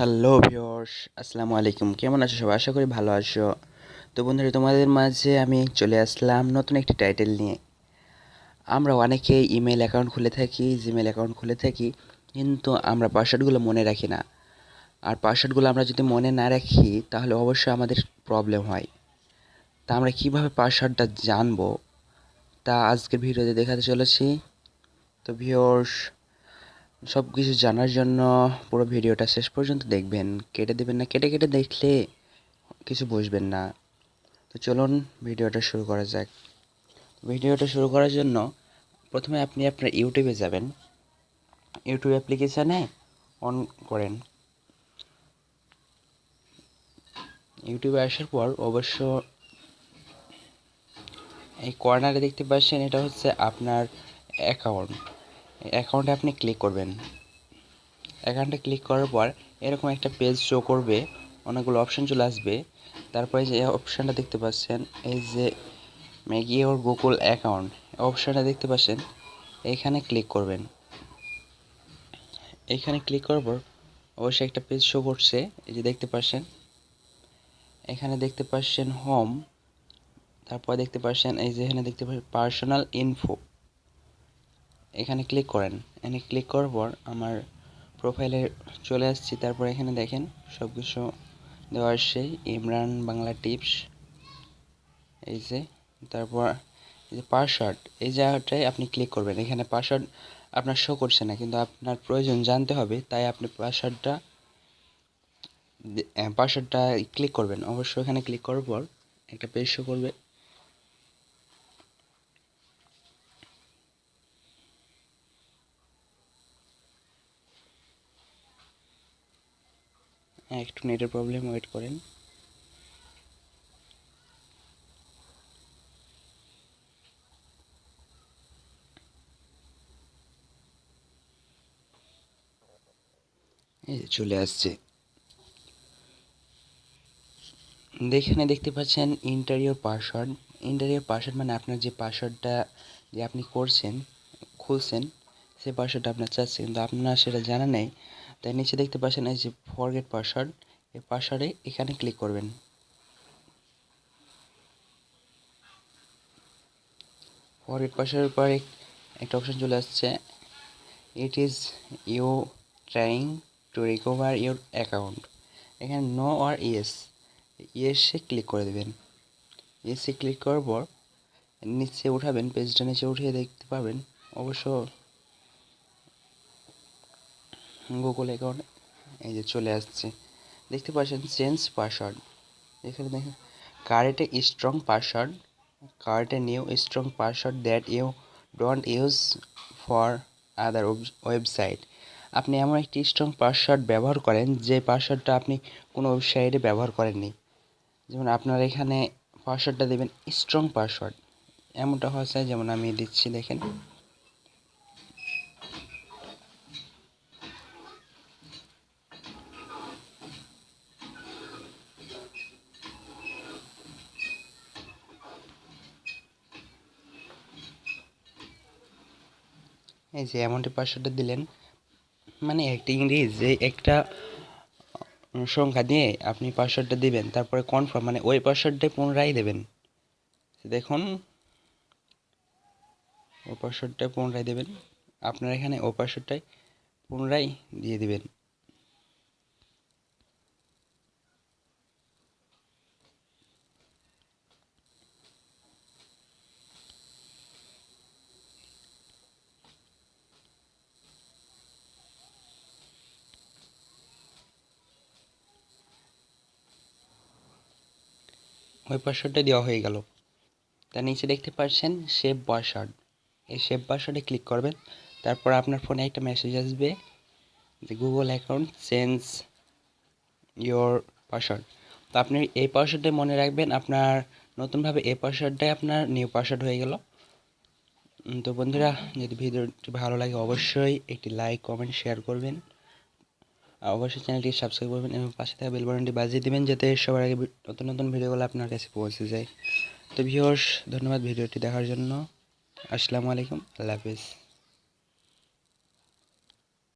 Hello viewers আসসালামু আলাইকুম কেমন আছো সবাই? আশা করি ভালো আছো। তো বন্ধুরা, তোমাদের মাঝে আমি চলে আসলাম নতুন একটি টাইটেল নিয়ে। আমরা অনেকে ইমেল অ্যাকাউন্ট খুলে থাকি জিমেল অ্যাকাউন্ট খুলে থাকি, কিন্তু আমরা পাসওয়ার্ডগুলো মনে রাখি না। আর পাসওয়ার্ডগুলো আমরা যদি মনে না রাখি, তাহলে অবশ্যই আমাদের প্রবলেম হয়। তা আমরা কীভাবে পাসওয়ার্ডটা জানব? তা আজকের ভিডিওতে দেখাতে চলেছি। তো ভিওর্স সব কিছু জানার জন্য পুরো ভিডিওটা শেষ পর্যন্ত দেখবেন। কেটে দেবেন না, কেটে কেটে দেখলে কিছু বুঝবেন না। তো চলুন ভিডিওটা শুরু করা যাক। ভিডিওটা শুরু করার জন্য প্রথমে আপনি আপনার ইউটিউবে যাবেন। ইউটিউব অ্যাপ্লিকেশানে অন করেন। ইউটিউবে আসার পর অবশ্য এই কর্নারে দেখতে পাচ্ছেন, এটা হচ্ছে আপনার অ্যাকাউন্ট অ্যাকাউন্টে আপনি ক্লিক করবেন। অ্যাকাউন্টে ক্লিক করার পর এরকম একটা পেজ শো করবে, অনেকগুলো অপশান চলে আসবে। তারপরে যে অপশানটা দেখতে পাচ্ছেন, এই যে ম্যাগি ওর গুগল অ্যাকাউন্ট অপশানটা দেখতে পাচ্ছেন এইখানে ক্লিক করবেন। এইখানে ক্লিক করার পর অবশ্যই একটা পেজ শো করছে, এই যে দেখতে পাচ্ছেন। এখানে দেখতে পাচ্ছেন হোম তারপর দেখতে পাচ্ছেন এই যে এখানে দেখতে পাচ্ছেন পার্সোনাল ইনফো এখানে ক্লিক করেন। এখানে ক্লিক করার পর আমার প্রোফাইলে চলে আসছি। তারপর এখানে দেখেন সব কিছু দেওয়া আসছে ইমরান বাংলা টিপস এই যে, তারপর এই যে পাসওয়ার্ড এই জায়গাটায় আপনি ক্লিক করবেন। এখানে পাসওয়ার্ড আপনার শো করছে না, কিন্তু আপনার প্রয়োজন জানতে হবে, তাই আপনি পাসওয়ার্ডটা পাসওয়ার্ডটা ক্লিক করবেন। অবশ্যই এখানে ক্লিক করার পর একটা পেজ শো করবে। হ্যাঁ একটু নেটের প্রবলেম ওয়েট করেন। এই চলে আসছে। এখানে দেখতে পাচ্ছেন ইন্টারিয়র পাসওয়ার্ড ইন্টারিয়র পাসওয়ার্ড মানে আপনার যে পাসওয়ার্ডটা যে আপনি করছেন, খুলছেন সেই পাসওয়ার্ডটা আপনার চাচ্ছে কিন্তু আপনার সেটা জানা নেই। তাই নিচে দেখতে পাচ্ছেন এই যে ফরগেট পাসওয়ার্ড এই পাসওয়ার্ডে এখানে ক্লিক করবেন। ফরগেট পাসওয়ার্ডের পরে একটা অপশন চলে আসছে। It is you trying to recover your account এখানে নো আর ইয়েস ইয়েসে ক্লিক করে দেবেন। ইয়েসে ক্লিক করার পর নিচে উঠাবেন পেজটা নিচে উঠিয়ে দেখতে পাবেন। অবশ্য গুগল অ্যাকাউন্ট এই যে চলে আসছে। দেখতে পাচ্ছেন চেঞ্জ পাসওয়ার্ড এখানে দেখেন কারেন্ট এ strong password current A new strong password that you don't use for other website আপনি এমন একটি স্ট্রং পাসওয়ার্ড ব্যবহার করেন, যে পাসওয়ার্ডটা আপনি কোনো ওয়েবসাইটে ব্যবহার করেননি। যেমন আপনার এখানে পাসওয়ার্ডটা দেবেন স্ট্রং পাসওয়ার্ড এমনটা হচ্ছে যেমন আমি দিচ্ছি, দেখেন। এই যে অ্যামাউন্টের পাঁচশোটা দিলেন মানে একটা ইংরেজ যে একটা সংখ্যা দিয়ে আপনি পাসওয়ার্ডটা দিবেন, তারপরে কনফার্ম মানে ওই পাসওয়ার্ডটাই পুনরায় দেবেন। দেখুন, ওই পাসওয়ার্ডটাই পুনরায় দেবেন, আপনার এখানে ও পাসওয়ার্ডটাই পুনরায় দিয়ে দিবেন। ওই পাসওয়ার্ডটা দেওয়া হয়ে গেল। তার নিচে দেখতে পাচ্ছেন সেভ পাসওয়ার্ড এই সেভ পাসওয়ার্ডে ক্লিক করবেন। তারপর আপনার ফোনে একটা মেসেজ আসবে যে Google account change your password তো আপনি এই পাসওয়ার্ডটাই মনে রাখবেন, আপনার নতুনভাবে এই পাসওয়ার্ডটাই আপনার নিউ পাসওয়ার্ড হয়ে গেল। তো বন্ধুরা, যদি ভিডিওটি ভালো লাগে অবশ্যই একটি লাইক কমেন্ট শেয়ার করবেন। অবশ্যই চ্যানেলটি সাবস্ক্রাইব করবেন এবং পাশে থাকা বেল বাটনটি বাজিয়ে দেবেন যাতে সবার আগে নতুন নতুন ভিডিওগুলো আপনার কাছে পৌঁছে যায়। তো ভিউয়ার্স ধন্যবাদ ভিডিওটি দেখার জন্য। আসসালামু আলাইকুম, আল্লাহ হাফিজ।